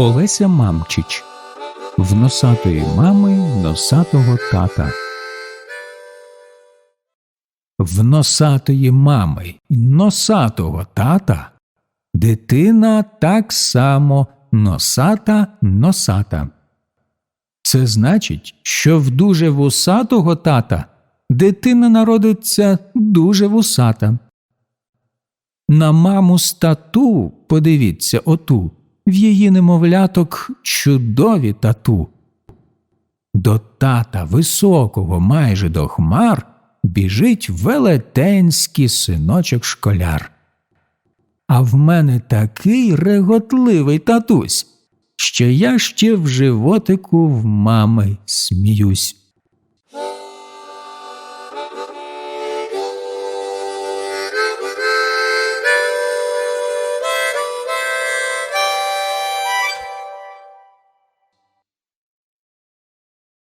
Олеся Мамчич В носатої мами носатого тата. В носатої мами й носатого тата дитина так само носата носата. Це значить, що в дуже вусатого тата дитина народиться дуже вусата. На маму стату, подивіться оту, в її немовляток чудові тату. До тата високого, майже до хмар, біжить велетенський синочок школяр. А в мене такий реготливий татусь, що я ще в животику в мами сміюсь.